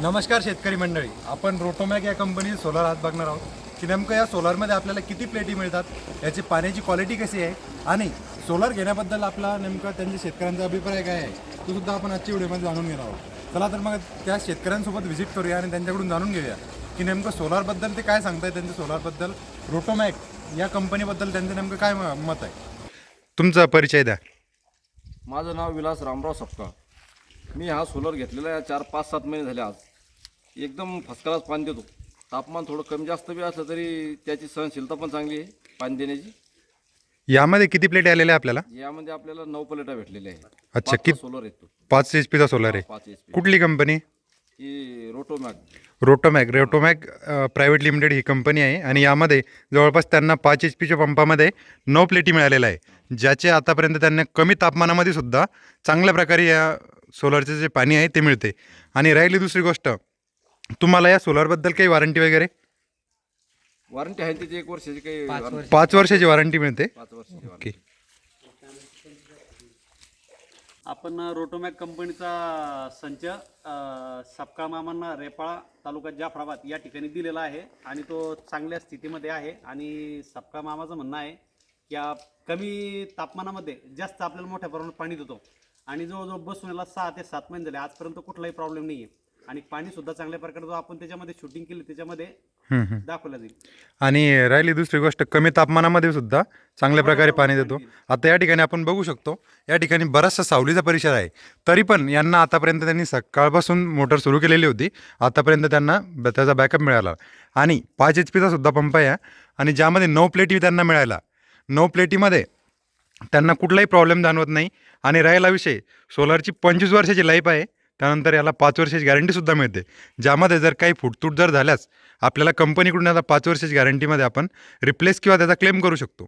नमस्कार शेतकरी मंडळी. आपण रोटोमॅक या कंपनी सोलार हात बघणार आहोत. की नेमकं या सोलारमध्ये आपल्याला किती प्लेटी मिळतात? याची पाण्याची क्वालिटी कशी आहे? आणि सोलार घेण्याबद्दल आपला नेमकं त्यांच्या शेतकऱ्यांचा अभिप्राय काय आहे? तो सुद्धा आपण आजच्या व्हिडिओमध्ये जाणून घेणार आहोत. चला तर मग त्या शेतकऱ्यांसोबत व्हिजिट करूया आणि त्यांच्याकडून जाणून घेऊया. की नेमकं सोलारबद्दल ते काय सांगताय त्यांच्या सोलारबद्दल रोटोमॅक या कंपनीबद्दल त्यांचं नेमकं काय म- मत आहे? तुमचा परिचय द्या. माझं नाव विलास रामराव सपकाळ. मी हा सोलर घेतलेला आहे चार पाच सात महिने झाले आज. एकदम फर्स्ट क्लास पाणी देतो. तापमान थोडं कमी जास्त बी असलं तरी त्याची सहनशीलता पण चांगली आहे पाणी देण्याची. यामध्ये किती प्लेट आलेल्या आहे आपल्याला? यामध्ये आपल्याला नऊ प्लेटा भेटलेल्या आहेत. अच्छा, कित- सोलर येतो. पाच एच पीचा सोलार आहे. पाच एच पी कुठली कंपनी ही रोटोमॅक रोटोमॅक रोटोमॅक प्रायव्हेट लिमिटेड ही कंपनी आहे. आणि यामध्ये जवळपास त्यांना पाच एच पीच्या पंपामध्ये नऊ प्लेटी मिळालेल्या आहे ज्याचे आतापर्यंत त्यांना कमी तापमानामध्ये सुद्धा चांगल्या प्रकारे या सोलरचे जे पाणी आहे ते मिळते. आणि राहिली दुसरी गोष्ट तुम्हाला या सोलरबद्दल काही वॉरंटी वगैरे? वॉरंटी आहे त्याची एक वर्षाची काही पाच वर्षाची. वॉरंटी मिळते. पाच वर्षाची. ओके आपण रोटोमॅक कंपनीचा संच अ, सपकाळ मामांना रेपाळा तालुका जाफराबाद या ठिकाणी दिलेला आहे आणि तो चांगल्या स्थितीमध्ये आहे आणि सपकाळ मामाचं म्हणणं आहे की आ- कमी तापमानामध्ये जास्त आपल्याला मोठ्या प्रमाणात पाणी देतो. आणि जवळजवळ बसून याला सहा ते सात महिने झाले. आजपर्यंत कुठलाही प्रॉब्लेम नाही आहे आणि पाणी सुद्धा चांगल्या प्रकारे जो आपण त्याच्यामध्ये शूटिंग केली त्याच्यामध्ये हम्म, हम्म. दाखवलं जाईल. आणि राहिली दुसरी गोष्ट कमी तापमानामध्ये सुद्धा चांगल्या प्रकारे पाणी देतो. आता या ठिकाणी आपण बघू शकतो या ठिकाणी बराचसा सावलीचा परिसर आहे. तरी पण यांना आतापर्यंत त्यांनी सकाळपासून मोटर सुरू केलेली होती. आतापर्यंत त्यांना ब- त्याचा बॅकअप मिळाला. आणि पाच एच पीचा सुद्धा पंप आहे आणि ज्यामध्ये नऊ प्लेटी त्यांना मिळाला नऊ प्लेटीमध्ये त्यांना कुठलाही प्रॉब्लेम जाणवत नाही. आणि राहिला विषय सोलारची पंचवीस वर्षाची लाईफ आहे. त्यानंतर याला पाच वर्षाची गॅरंटीसुद्धा मिळते. ज्यामध्ये जर काही फुटतूट जर झाल्यास आपल्याला कंपनीकडून आता पाच वर्षाची गॅरंटीमध्ये आपण रिप्लेस किंवा त्याचा क्लेम करू शकतो.